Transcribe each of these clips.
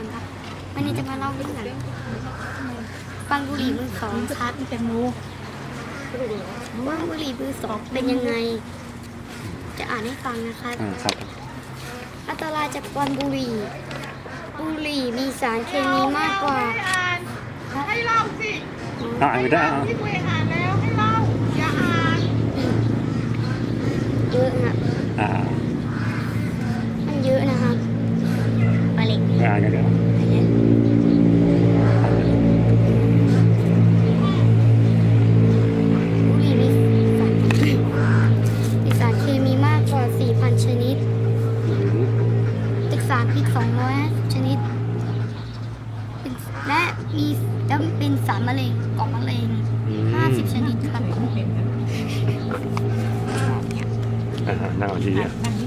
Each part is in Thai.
รครับวันนี้จะมาเล่าเรื่องฟังบุหรี่มือสองครับแตงโมว่าบุหรี่มือสองเป็นยังไง จะอ่านให้ฟังนะครับอ่าครับอันตรายจากควันบุหรี่ บุหรี่มีสารเคมีมากกว่าให้เล่าสิอ่านไม่ได้อะที่ตัวเองอ่านแล้วให้เล่าอย่าอ่านเยอะนะะเร็งก่อมะเร็งอืม50ชนิดครับอ่าน่าดีอะ นั่ง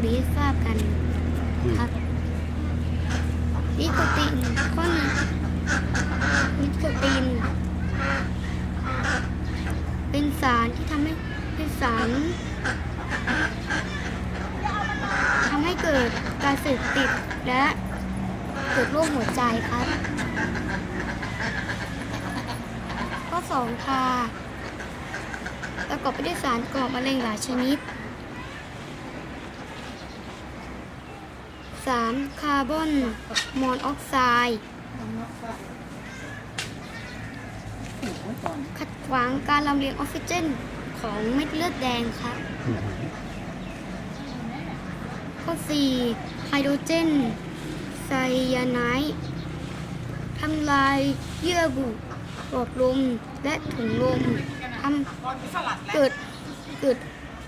กรี่ให้ทราบกันครับ นิโคตินข้อหนึ่งนิโคติน เป็นสารที่ทำให้เป็นสารทำให้เกิดการเสพติดและเกิดโรคหัวใจครับ ข้อสองค่ะประกอบไปด้วยสารก่อมะเร็งหลายชนิด 3. คาร์บอนมอนออกไซด์ขัดขวางการลำเลียงออกซิเจนของเม็ดเลือดแดงครับข้อ4ไฮโดรเจนไซยาไนด์ทำลายเยื่อบุหลอดลมและถุงลมทำเกิดเกิด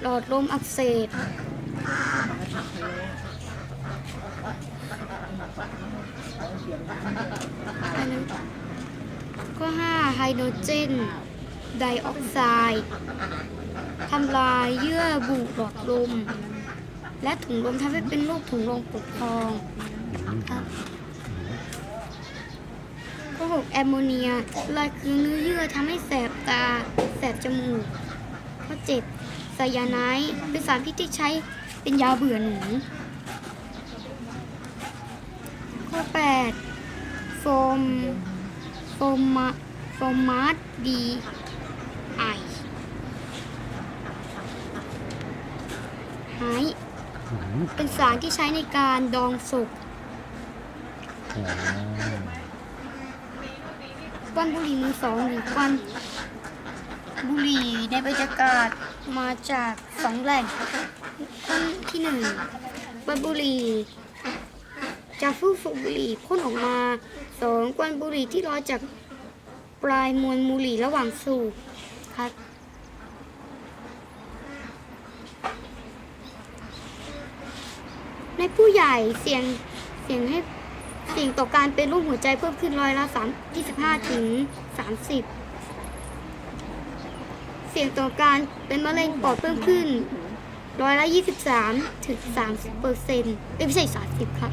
หลอดลมอักเสบ อันนั้นข้อ5ไฮโดรเจน ไดออกไซด์ทำลายเยื่อบุหลอดลม และถุงลมทำให้เป็นโรคถุงลมปกพองครับข้อ6แอมโมเนียลายคือเนื้อเยื่อทำให้แสบตา แสบจมูกข้อ7ไซยาไนด์เป็นสารพิษที่ใช้เป็นยาเบื่อหนู ข้อ8โฟมโฟมมาโฟมมาร์ดีไอไฮอืมเป็นสารที่ใช้ในการดองศพอ๋อควันบุหรี่มือสองหรือควันบุหรี่ในบรรยากาศมาจากสองแหล่งควันที่หนึ่งควันบุหรี่ จากฟูสูบบุหรี่พ่นออกมาสองควันบุหรี่ที่ลอยจากปลายมวลบุหรี่ระหว่างสูบครับในผู้ใหญ่เสี่ยงเสี่ยงให้เสี่ยงต่อการเป็นโรคหัวใจเพิ่มขึ้นร้อยละ3 25ถึง30เสี่ยงต่อการเป็นมะเร็งปอดเพิ่มขึ้นร้อยละ23ถึง30เปอร์เซ็นต์ไม่ใช่30ครับ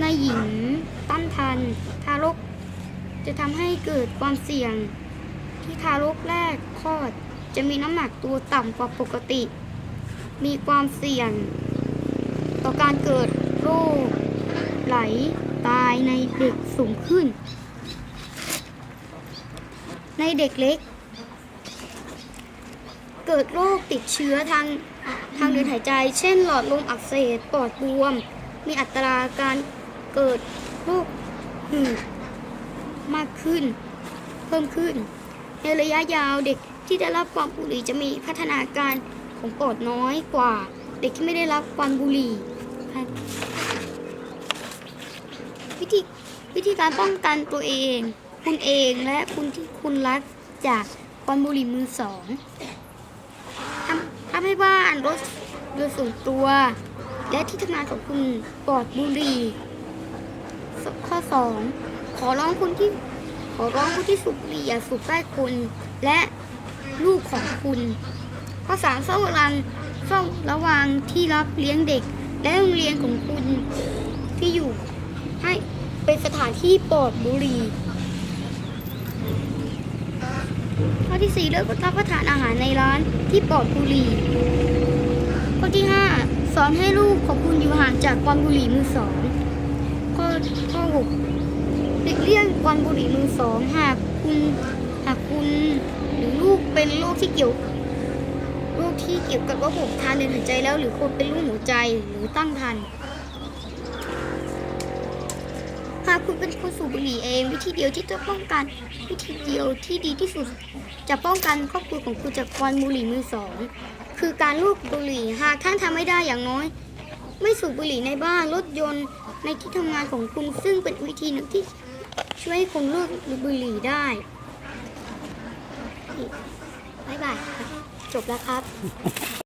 ในหญิงตั้งครรภ์ทารก จะทำให้เกิดความเสี่ยง ที่ทารกแรกคลอดจะมีน้ำหนักตัวต่ำกว่าปกติ มีความเสี่ยง ต่อการเกิดโรคไหลตายในเด็กสูงขึ้น ในเด็กเล็ก เกิดโรคติดเชื้อทางทางเดินหายใจ เช่นหลอดลมอักเสบปอดบวม มีอัตราการ เกิดโรคหืดมากขึ้น เพิ่มขึ้น ในระยะยาวเด็กที่ได้รับความบุหรี่จะมีพัฒนาการของปอดน้อยกว่า เด็กที่ไม่ได้รับควันบุหรี่วิธีวิธีการป้องกันตัวเอง คุณเองและคุณที่คุณรักจากควันบุหรี่มือสองทำทำให้บ้านรถโดยส่วนตัว และที่ทำงานของคุณปลอดบุหรี่ ข้อสองขอร้องคุณที่ขอร้องผู้ที่สูบบุหรี่อย่าสูบใกล้คนและลูกของคุณ ข้อสามเฝ้าระวังเฝ้าระวังที่รับเลี้ยงเด็ก และโรงเรียนของคุณที่อยู่ให้เป็นสถานที่ปลอดบุหรี่ข้อที่สี่เลิกรับประทานอาหารในร้านที่ปลอดบุหรี่ข้อที่ห้าสอนให้ลูกของคุณอยู่ห่างจากควันบุหรี่มือสอง ข้อข้อหกหลีกเลี่ยงควันบุหรี่มือสองหากคุณหากคุณหรือลูกเป็นโรคที่เกี่ยวโรคที่เกี่ยวกับระบบทางเดินหายใจแล้ว หรือคนเป็นโรคหัวใจหรือตั้งครรภ์หากคุณเป็นคนสูบบุหรี่เอง วิธีเดียวที่จะป้องกัน วิธีเดียวที่ดีที่สุด จะป้องกันครอบครัวของคุณจากควันบุหรี่มือสองคือการลูกบุหรี่หากท่านทำไม่ได้อย่างน้อย ไม่สูบบุหรี่ในบ้านรถยนต์ในที่ทำงานของคุณซึ่งเป็นวิธีหนึ่งที่ช่วยให้คุณเลิกบุหรี่ได้บายบายครับจบแล้วครับ